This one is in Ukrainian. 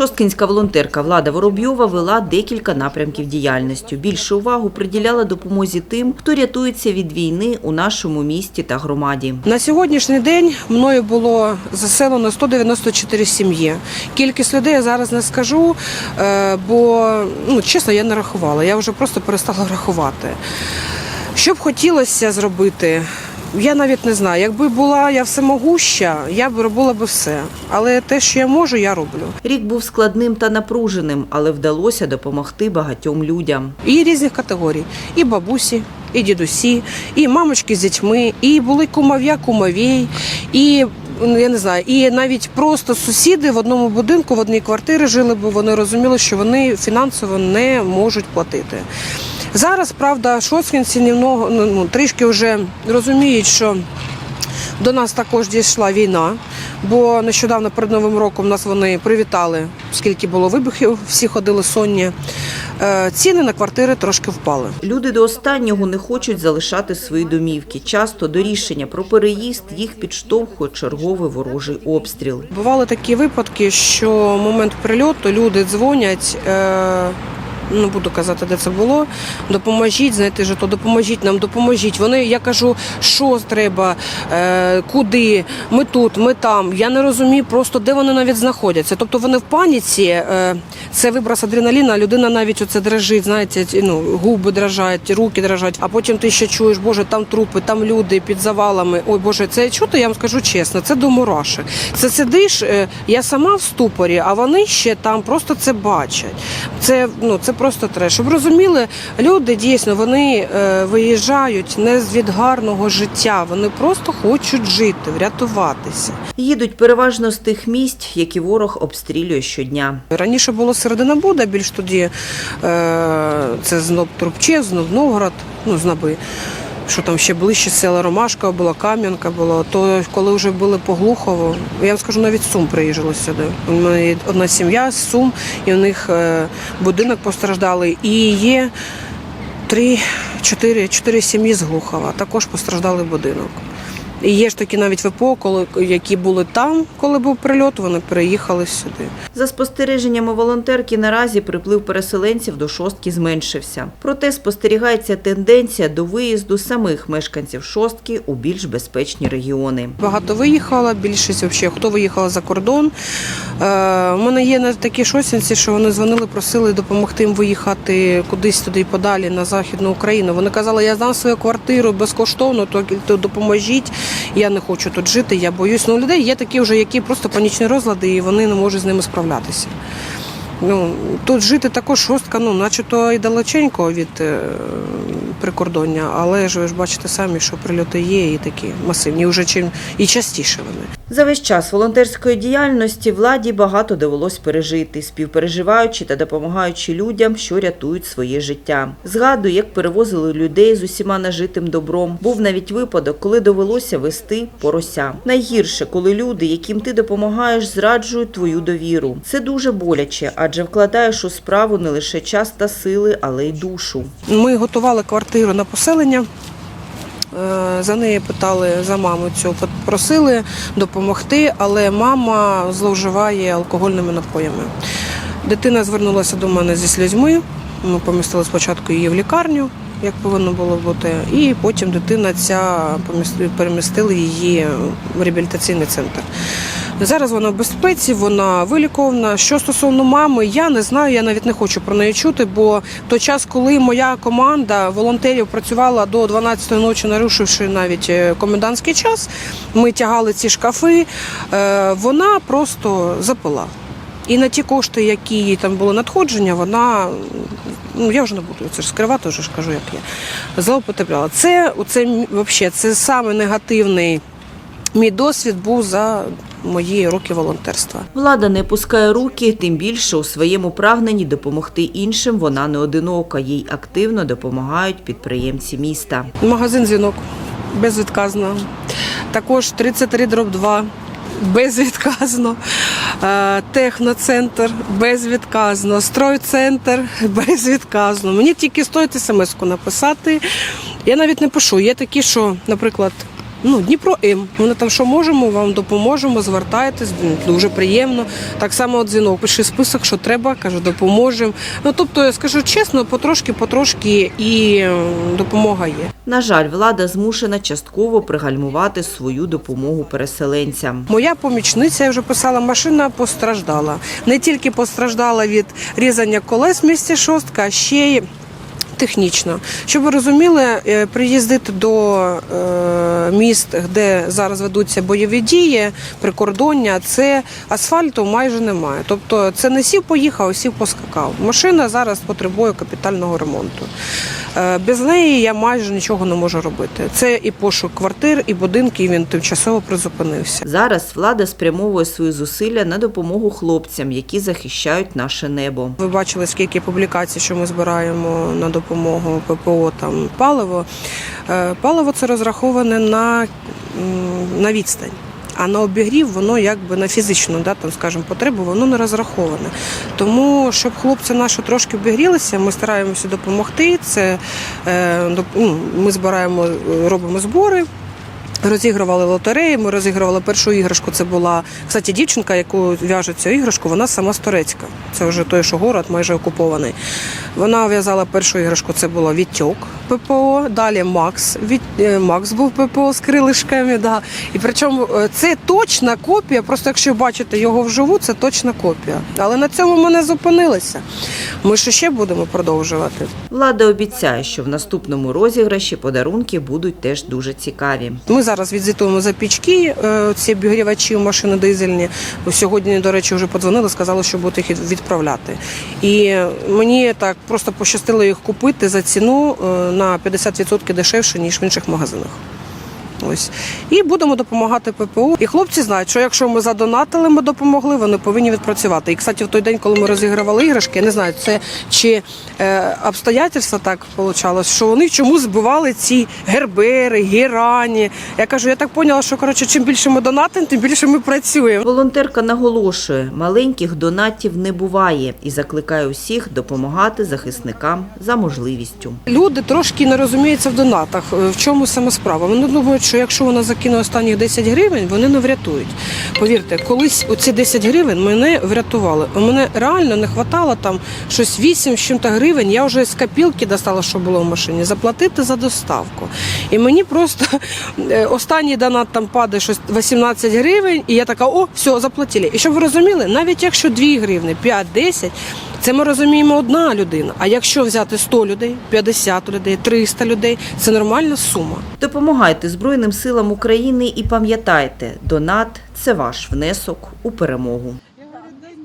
Шосткинська волонтерка Влада Воробйова вела декілька напрямків діяльності. Більше увагу приділяла допомозі тим, хто рятується від війни у нашому місті та громаді. На сьогоднішній день мною було заселено 194 сім'ї. Кількість людей я зараз не скажу, е, бо ну, чесно, я не рахувала. Я вже просто перестала рахувати. Що б хотілося зробити? Я навіть не знаю. Якби була я всемогуща, я б робила би все. Але те, що я можу, я роблю. Рік був складним та напруженим, але вдалося допомогти багатьом людям. І різних категорій. І бабусі, і дідусі, і мамочки з дітьми, і були кумов'я, кумовій, і ну, я не знаю, і навіть просто сусіди в одному будинку, в одній квартирі жили, бо вони розуміли, що вони фінансово не можуть платити. Зараз, правда, шоцкінці немного, ну, ну, трішки вже розуміють, що до нас також дійшла війна, бо нещодавно перед Новим роком нас вони привітали, скільки було вибухів, всі ходили сонні. Е, Ціни на квартири трошки впали. Люди до останнього не хочуть залишати свої домівки. Часто до рішення про переїзд їх підштовхує черговий ворожий обстріл. Бували такі випадки, що в момент прильоту люди дзвонять. Не буду казати, де це було. Допоможіть, знаєте, жито, допоможіть нам, допоможіть. Вони, я кажу, що треба, е, куди, ми тут, ми там. Я не розумію просто, де вони навіть знаходяться. Тобто вони в паніці, е, це виброс адреналіна, людина навіть оце дрожить, знаєте, ну, губи дрожать, руки дрожать, а потім ти ще чуєш, боже, там трупи, там люди під завалами. Ой, Боже, це чути, я вам скажу чесно, це до мурашек. Це сидиш, е, я сама в ступорі, а вони ще там просто це бачать. Це, ну, це просто треш. Щоб розуміли, люди дійсно вони е, виїжджають не з від гарного життя, вони просто хочуть жити, врятуватися. Їдуть переважно з тих місць, які ворог обстрілює щодня. Раніше було середина Буда, більш тоді е, це знов Трубче, знов Новгород, ну знаби. Що там ще ближче села Ромашка була, Кам'янка була. То коли вже були по Глухову, я вам скажу, навіть Сум приїжджали сюди. У мене одна сім'я з Сум, і у них е, будинок постраждали. І є три, чотири, чотири сім'ї з Глухова. Також постраждали будинок. І є ж такі навіть ВПО, коли які були там, коли був прильот, вони переїхали сюди. За спостереженнями волонтерки, наразі приплив переселенців до шостки зменшився. Проте спостерігається тенденція до виїзду самих мешканців шостки у більш безпечні регіони. Багато виїхала, більшість взагалі, хто виїхала за кордон. Е, у мене є навіть такі шосінці, що вони дзвонили, просили допомогти їм виїхати кудись туди подалі на Західну Україну. Вони казали, я знав свою квартиру безкоштовно, то, то допоможіть. Я не хочу тут жити, я боюсь. Ну, у людей є такі вже, які просто панічні розлади, і вони не можуть з ними справлятися. Ну, тут жити також шостка, ну, начебто і далеченько від е, прикордоння, але ж ви ж бачите самі, що прильоти є і такі масивні, вже чим і частіше вони. За весь час волонтерської діяльності владі багато довелось пережити, співпереживаючи та допомагаючи людям, що рятують своє життя. Згадую, як перевозили людей з усіма нажитим добром. Був навіть випадок, коли довелося вести порося. Найгірше, коли люди, яким ти допомагаєш, зраджують твою довіру. Це дуже боляче, адже вкладаєш у справу не лише час та сили, але й душу. Ми готували квартиру на поселення. Е, За неї питали за маму цю, просили допомогти, але мама зловживає алкогольними напоями. Дитина звернулася до мене зі слізьми. Ми помістили спочатку її в лікарню, як повинно було бути, і потім дитина ця перемістили її в реабілітаційний центр. Зараз вона в безпеці, вона вилікована. Що стосовно мами, я не знаю, я навіть не хочу про неї чути, бо той час, коли моя команда волонтерів працювала до 12-ї ночі, нарушивши навіть е, комендантський час, ми тягали ці шкафи, е, вона просто запила. І на ті кошти, які їй там були надходження, вона ну я вже не буду це ж скривати, вже ж кажу, як є. Злоупотребляла. Це оце взагалі, це саме негативний мій досвід був за мої роки волонтерства. Влада не пускає руки, тим більше у своєму прагненні допомогти іншим вона не одинока. Їй активно допомагають підприємці міста. Магазин дзвінок безвідказно. Також 33 дроб 2 безвідказно. Е, Техноцентр безвідказно. Стройцентр безвідказно. Мені тільки стоїть смс-ку написати. Я навіть не пишу. Є такі, що, наприклад, Ну, Дніпро М. Вони там, що можемо, вам допоможемо, звертайтесь, дуже приємно. Так само от дзвінок, пиши список, що треба, каже, допоможемо. Ну тобто, я скажу чесно, потрошки, потрошки і е, допомога є. На жаль, влада змушена частково пригальмувати свою допомогу переселенцям. Моя помічниця, я вже писала, машина постраждала. Не тільки постраждала від різання колес в місті Шостка, а ще й технічно. Щоб ви розуміли, е, приїздити до е, міст, де зараз ведуться бойові дії, прикордоння, це асфальту майже немає. Тобто це не сів поїхав, а сів поскакав. Машина зараз потребує капітального ремонту. Е, Без неї я майже нічого не можу робити. Це і пошук квартир, і будинків. Він тимчасово призупинився. Зараз влада спрямовує свої зусилля на допомогу хлопцям, які захищають наше небо. Ви бачили, скільки публікацій, що ми збираємо на допомогу ППО там паливо. Е, Паливо це розраховане на, на відстань. А на обігрів воно якби на фізичну, да, там, скажімо, потребу, воно не розраховане. Тому, щоб хлопці наші трошки обігрілися, ми стараємося допомогти. Це е, ну, ми збираємо, е, робимо збори. Розігрували лотереї, ми розігрували першу іграшку. Це була, кстати, дівчинка, яку в'яжуть цю іграшку, вона сама з Торецька. Це вже той, що город майже окупований. Вона в'язала першу іграшку, це була Вітьок ППО. Далі Макс. Від... е, Макс був ППО з крилишками. Да. І причому е, це точна копія, просто якщо бачите його вживу, це точна копія. Але на цьому ми не зупинилися. Ми ще ще будемо продовжувати. Влада обіцяє, що в наступному розіграші подарунки будуть теж дуже цікаві. Ми зараз відзвітуємо за пічки, е, ці обігрівачі машини дизельні. Сьогодні, до речі, вже подзвонили, сказали, що будуть їх відправляти. І мені так просто пощастило їх купити за ціну е, на 50% дешевше, ніж в інших магазинах. Ось і будемо допомагати ППО. І хлопці знають, що якщо ми задонатили, ми допомогли, вони повинні відпрацювати. І кстати, в той день, коли ми розігрували іграшки, я не знаю, це чи е, обстоятельства так вийшло, що вони чомусь збивали ці гербери, герані. Я кажу, я так поняла, що коротше, чим більше ми донатимо, тим більше ми працюємо. Волонтерка наголошує, маленьких донатів не буває і закликає усіх допомагати захисникам за можливістю. Люди трошки не розуміються в донатах. Е, В чому саме справа? Вони думають, що якщо вона закине останні 10 гривень, вони не врятують. Повірте, колись оці 10 гривень мене врятували. У мене реально не вистачало там щось 8 з чим-то гривень. Я вже з копілки достала, що було в машині, заплатити за доставку. І мені просто е, останній донат там падає щось 18 гривень, і я така, о, все, заплатили. І щоб ви розуміли, навіть якщо 2 гривні, 5-10, це ми розуміємо одна людина. А якщо взяти 100 людей, 50 людей, 300 людей, це нормальна сума. Допомагайте Збройним силам України і пам'ятайте, донат це ваш внесок у перемогу.